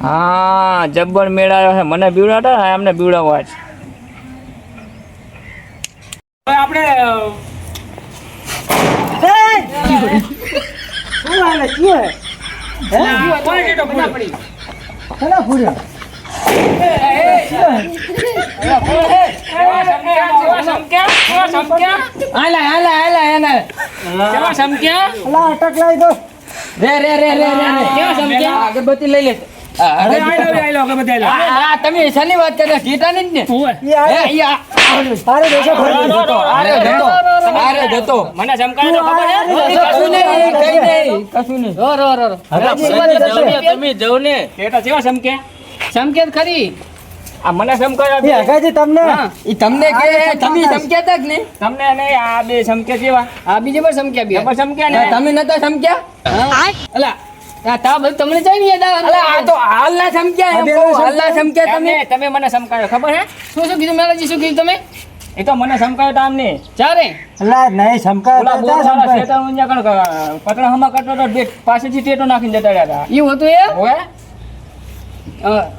હા જબ્બર મેળાયો છે. મને બીવડાવતા ને એમને બીવડાવવા છે. આપણે શું હાલે શું હે? રે રે રે કેવા સમક્યા અગરબત્તી લઈ લે તમે શાની વાત કરે? ટીટાની જ ને? ઓવે. ઈ આવે. એ, ઈ આ, તારે દેશો ફરી જતો, આરે જતો, આરે જતો. મને સમકાયો તો ખબર છે? કશું નહીં, કઈ નહીં, કશું નહીં. રો, રો, રો, રો. હવે તમે- તમે જવું ને. ટેટા કેવા સમકે? ખરી. આ મને સમકાયો તમને. ઈ તમને કે તમે સમજ્યા તા જ ને તમને આ બે સમકે કેવા આ બીજે પણ સમજ્યા બે. સમક્યા ને? તમે નતા સમક્યા અલા તમને જઈ નહીં યાદ આવે? આ તો હાલના સમજ્યા એમ આ બે કહું, ના? સમજ્યા તમે? તમે તમે મને સમકાયો ખબર હે? શું શું કીધું મેલાજી શું કીધું તમે? એ તો મને સમકાયો તો આમને ચારે? અલા, નહીં સમકાય ઓલા તો ચા વાળા શેતાન ઊંઝા કણ પતરા હમા કટો તો બે પાસેથી ટેટો નાખીને જતા રહ્યા હતા એવું હતું એ ઓએ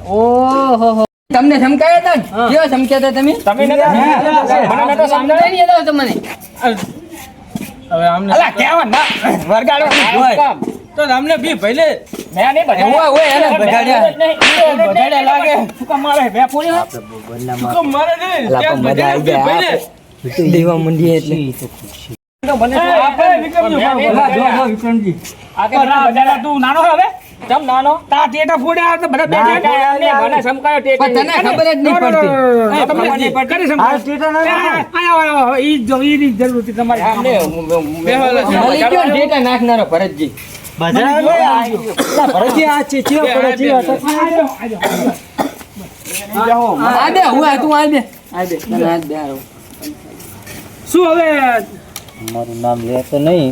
ઓહો હો. તમને સમકાયા હતા ને? કેવા સમક્યા હતા તમે? તમે મને નતો સમજાય? નહીં યાદ તમને હવે આમને અલા કેવા ના વરગાડો. હોય. તો તમને બી ભલે. મેં ને બજાડ્યા. ઓય, એને બજાડ્યા. નહીં, લાગે. શું કામ મારે? બે પૂરી હો? તો મારે નહીં ત્યાં બધાને બી ભલે. દેવા મંડી એટલે. તો મને એ, આપે? વિક્રમજી, મેં જો, જો, વિક્રમજી. આ કે ના બજાડ્યા તું નાનો હવે? તમ નાનો? તા ટેટા ફોડ્યા તો બધા બે ના, ટેટા મને સમકાયો ટેટા તને ખબર જ નહીં પડતી. તમને ખબર નહીં કરી આ ટેટા ના એ, આ, આ, આ, આ, ઈ જો ઈ જરૂર હતી તમારી. છે. મળી ગયો નાખનારો ભરતજી. બજાર આ ભરતજી, આ ચી- ચીયો પડે, ચીયો અટક. આ દે હું આ તું આ દે. આ દે તને આ દે હારો. શું હવે? મારું નામ લેતો નહીં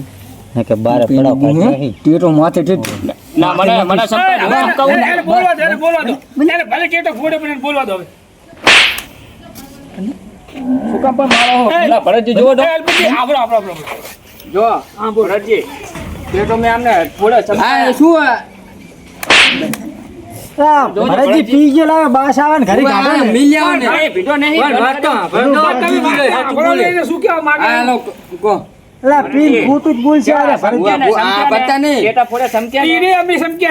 ને કે બારે પડાવ કાઢી ટેટો માથે ટેટ ના મને મને સમકાયો એને બોલવા દો બોલવા દો એને ભલે ટેટા ફોડે પણ બોલવા દો હવે. શું કામ પણ મારો પેલા ભરતજી જોવો તો. આપણો આપણો જો હા બોલ. રજી ટેટો મેં આમને ફોડે હા શું આ? આ ભરતજી પી ગયો લાવે બાસ આવે ને ઘરે આ મિલ્યા ને ભીડો નહીં. વાત વાત તો શું કહેવા માંગે? કહો. અલા, પીને જ આ નહીં. ફોડે?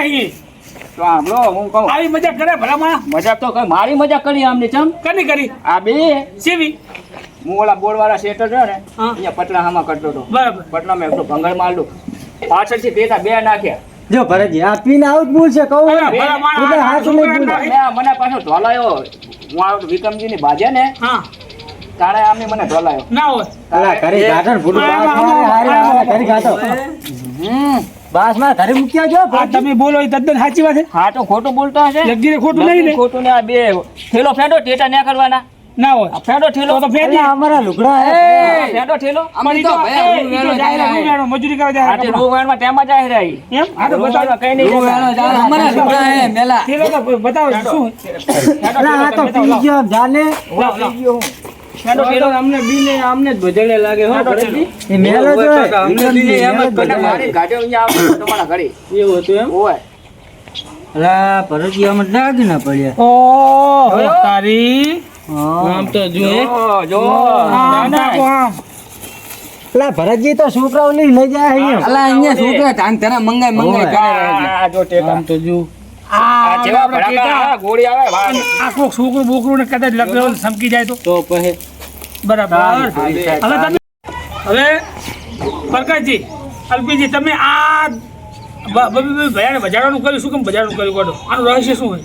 અમે. તો હું કહું. આવી મજા કરે ભલામણ મજા તો કઈ મારી મજા કરી આમને ચમ કરી કરી આ બે સીવી હું ઓલા બોર્ડ વાળા સેટર છે ને. અહીંયા પટલા હામાં કરતો હતો બરાબર પટલા મેં તો ભંગર મારલું પાછળથી પેટા બે નાખ્યા. જો ભરતજી આ પીને આવું જ બોલશે કહું અલા, ને. ભલામણ તું તો આ હાથ મને પાછો ઢોલાયો. હું આ વિક્રમજી ની બાજે ને હા. તાણે આમને મને ઢોલાયો. ના હોય. અલા, ઘરે ગાંઠો ને ભૂલું બાસ મારે, હારે હારે ઘરે હમ. બાસમાં ઘરે મૂક્યા જો આ તમે બોલો તદ્દન સાચી વાત છે. હા તો ખોટું બોલતો હશે. ખોટું નહીં ને ખોટું ને આ બે થેલો ફેંડો ટેટા ના કરવાના. ના હોય. ફેડો ઠેલો. તો ફેંકી. અમારા લુગડા હે. ફેડો ઠેલો. થેલો પણ અમે ઈ તો જાય મજૂરી કરવા જાય. આ તે કપડાં. રૂ વેણમાં ટેમાં જાય રહી. એમ? આ તો બતાવો. કઈ નહીં રૂ વેણો જતા. જાય. અમારા લુગડા હે મેલા. ઠેલો તો બતાવો. શું? આ તો પી ગયો જાને. પી ગયો ફેંડો થેલો અમને બી અમને જ બજાડે લાગે હો એ મેલો જો અમને બી એમ જ મારી ગાડી અહીંયા આવશે તમારા ઘરે. એવું હતું એમ? ઓય અલા, ભરતજી આમાં ના પડ્યા. ઓહો. તારી. આમ તો જો જો. ભરતજી તો છોકરાઓ લઈ લઈ જાય અહીંયા. અલા અહીંયા છોકરા ધાન ધરા મંગાઈ મંગાઈ કરે જો ટેકા. આમ તો જો આ જેવા ભડાકા આવે, ગોળી આવે વાહ. આ કોક છોકરું બોકરું ને કદાચ લગ્ન સમકી જાય તો. તો બરાબર. હવે તમે હવે પ્રકાશજી અલ્પીજી તમે આ ભયાને બજારવાનું કર્યું? શું કેમ બજારવાનું કર્યું? કાઢો આનું રહસ્ય શું હોય?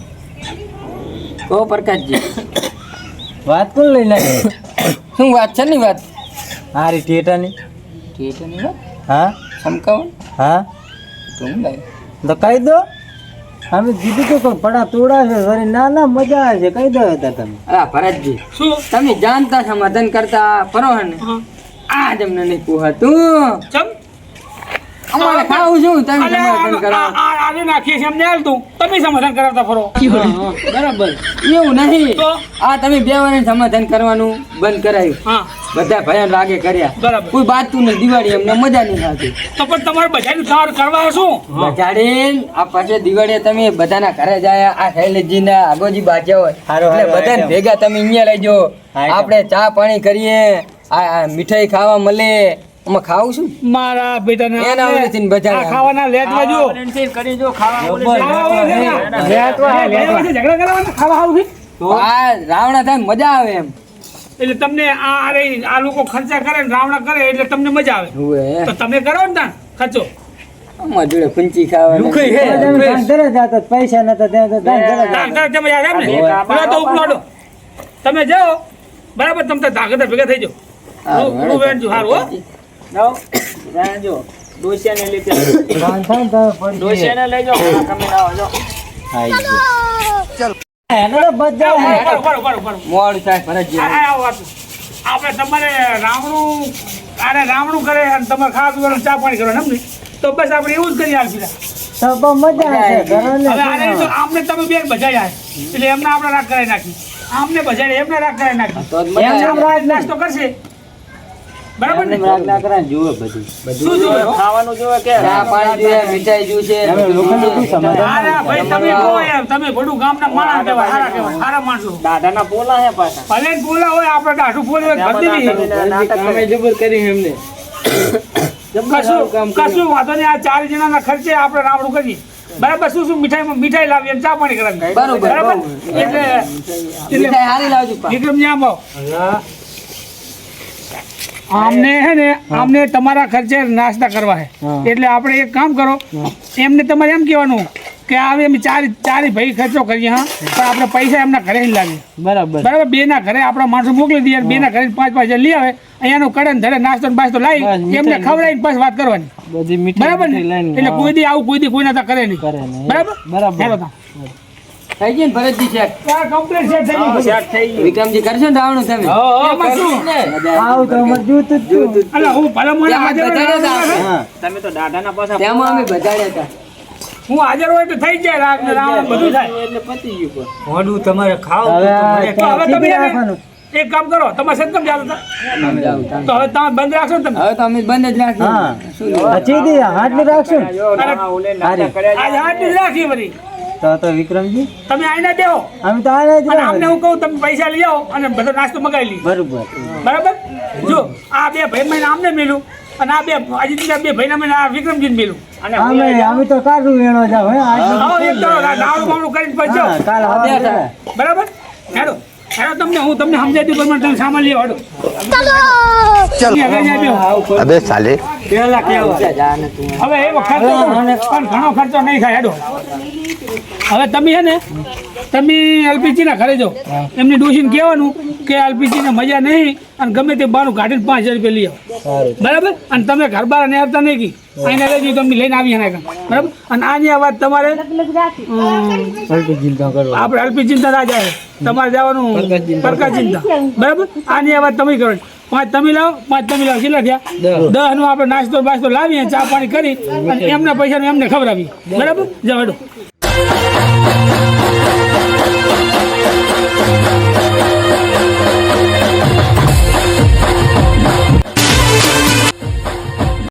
કહો પ્રકાશજી વાત કોણ લઈ લાગે શું વાત છે ની વાત? હારી ટેટાની ટેટની વાત? હા? સમકાવન હા? તું લઈ તો કહી દો. અમે કીધું તો પણ પડા તોડા છે વળી ના ના મજા આવે છે. કહી દો હતા તમે. અલા ભરતજી શું? તમે જાણતા સમાધાન કરતા ફરો હે. ને આ જ અમને નહીં પૂહાતું ચમ? અમારે ખાવું શું તમે સમાધાન કરાવો. નાખીએ છીએ અમને હાલતું તમે સમાધાન કરાવતા ફરો. બરાબર. એવું નહીં. આ તમે બે વાર સમાધાન કરવાનું બંધ કરાયું. બધા ભયાન રાગે કર્યા. બરાબર. કોઈ બાતું નહીં દિવાળી અમને મજા નહીં આવતી. તો પણ તમારે બધાનું કાર કરવા શું? બજાડે આ પાછે દિવાળીએ તમે બધાના ઘરે જાય આ શૈલેષજીના આગોજી બાજ્યા હોય. એટલે બધા બધાને ભેગા તમે અહીંયા લઈ હારું. આપણે ચા પાણી કરીએ આ મીઠાઈ ખાવા મળે. આમાં ખાવું શું મારા બેટાને એના ઓલેથી બજાર આ ખાવાના લેટવા જો કરી જો ખાવા ખાવા ઓલે છે ને. લેટવા, બે લેટવા. વચ્ચે ઝઘડા કરવાના? ખાવા આવું છે? આ રાવણા થાય મજા આવે એમ. એટલે તમને આ અરે આ લોકો ખર્ચા કરે ને રાવણા કરે એટલે તમને મજા આવે. તો તમે કરો ને તાન ખર્ચો. આમાં ફૂંચી ખાવા તમે ધાન ધરે જાતા પૈસા નતા ત્યાં તો ધરે તાન જાતા. તાન તમે યાદ આવે ને? તો ઉપલાડો તમે જાઓ. બરાબર તમે તો ભેગા થઈ જાઓ. હું- હું વેચું, હારું, હો? જો ડોસિયાને લીધે ધાન થાય ને તો પડી જાય. ડોસિયાને લઈ જાઓ તમે આવો જો આઈ ગયો. એનો બધા જાઓ, હે. બરો, બરો, બરો, બરો. મોડું થાય આ- ફરજિયાત આ વાત. આપણે તમારે રાવણું આને રાવણું કરે અને તમારે ખાવા પીવાનું ચા પાણી કરો એમ તો બસ આપણે એવું જ કરી આપીએ તો મજા આવે હવે આમને તમે બેન બજાડ્યા એટલે એમને આપણે રાખ કરાવી નાખી આમને બજાડે એમને રાખ કરાવી નાખી તો જ મજા એમ આવે. રાજ નાસ્તો કરશે બરાબર ને? રાગ ના કરે જુએ બધું. શું જોવે? ખાવાનું જોવે કે ચા પાણી જોઈએ મીઠાઈ જોઈશે હવે લોકોને શું સમાધાન અરે ભાઈ તમે કહો એમ. તમે બધું ગામના માણસ કહેવાય સારા કહેવાય સારા માણસો. દાદાના પોલા હે પાછા. ભલે બોલા હોય આપણે દાઢું બોલી ભરતી કામે જબર કરી એમને. કશું કશું વાંધો નહીં આ ચાર જણાના ખર્ચે આપણે રામડું કરીએ. બરાબર શું શું મીઠાઈ મીઠાઈ લાવીએ અને ચા પાણી કરાવી બરાબર. એટલે એટલે મીઠાઈ હારી લાવજો પા. વિક્રમજી આવો. આમને હે ને આમને તમારા ખર્ચે નાસ્તા કરવા હે. એટલે આપણે એક કામ કરો એમને તમારે એમ કહેવાનું કે આવે એમ ચાર ચારે ભાઈ ખર્ચો કરીએ હા. પણ આપણે પૈસા એમના ઘરે જ લાગે બરાબર. બરાબર? બે ના ઘરે આપણા માણસો મોકલી દઈએ બે ના ઘરે પાંચ પાંચ લઈ આવે. અહીંયાનું કડન ધરે નાસ્તો ને બાસ્તો લાવી બસ, એમને ખવડાવીને પછી વાત કરવાની. બરાબર ને? એટલે કોઈ દી આવું કોઈ દી કોઈ ના કરે કરે નહીં. બરાબર? બરાબર. થઈ ગયું ભરતજી ચેક કમ્પ્લીટ complete થઈ ગયું. સેટ થઈ ગયું વિક્રમજી કરશો ને રાવણું તમે? એમાં શું? આવું તો મજૂત જ અલા, હું ભલે મને હાજર તમે તો દાદાના પાછા તેમાં અમે બજાડ્યા હતા. હું હાજર હોય તો થઈ જાય રાગ ને રાવણ બધું થાય. એટલે પતી ગયું પણ. મોઢું તમારે ખાવું હવે તમે તમે એને રાખવાનું. એક કામ કરો તમારે સત્સંગ ચાલુ? તમે. તો હવે તમે બંધ રાખશો ને તમે? હવે તમે જ હા. પછી ને. આજે હાથ બધી તો તો વિક્રમજી? તમે આઈને દેવો અમે તો આઈને જ અને આમને હું કહું તમે પૈસા લઈ આવો અને બધો નાસ્તો મગાવી લઈ બરોબર. બરાબર? જો આ બે ભાઈ મને આમને મેલું અને આ બે હજી બીજા બે ભાઈને મહિના આ વિક્રમજીને મેલું. અને અમે અમે તો કાઢું વેણો જાવ હે. આવો એક કરો દાવડું બાવડું કરીને પછી કાલ આ હવા બે જરા. બરાબર? હેડો. હેડો તમને હું તમને સમજાવી દઉં પ્રમાણે તમે સામાન લઈ આવો. ચલો અબે સાલે પેલા કેવા? જા ને તું. હવે એવો ખર્ચો પણ ઘણો ખર્ચો નહીં થાય. હેડો. હવે તમે છે ને તમે એલપીજી ના ઘરે જાઓ. એમની ડોસીને કહેવાનું કે એલપીજી ને મજા નહીં અને ગમે તે બારું કાઢીને પાંચ હજાર રૂપિયા લઈ આવો. બરાબર? અને તમે ઘર બહાર આવતા નહીં કી. અહીંને લઈ જઈ તમને લઈને આવીએ એના બરાબર? અને આની આ વાત તમારે આપણે એલપીજી ચિંતા ના જાય. તમારે જવાનું પડકા ચિંતા બરાબર? આની આ વાત તમે કરો. પાંચ તમે લાવો પાંચ તમે લાવો. કેટલા થયા? દસ. નું આપણે નાસ્તો બાસ્તો લાવીએ ચા પાણી કરી અને એમના પૈસાનું એમને ખબર આવી બરાબર જવાડો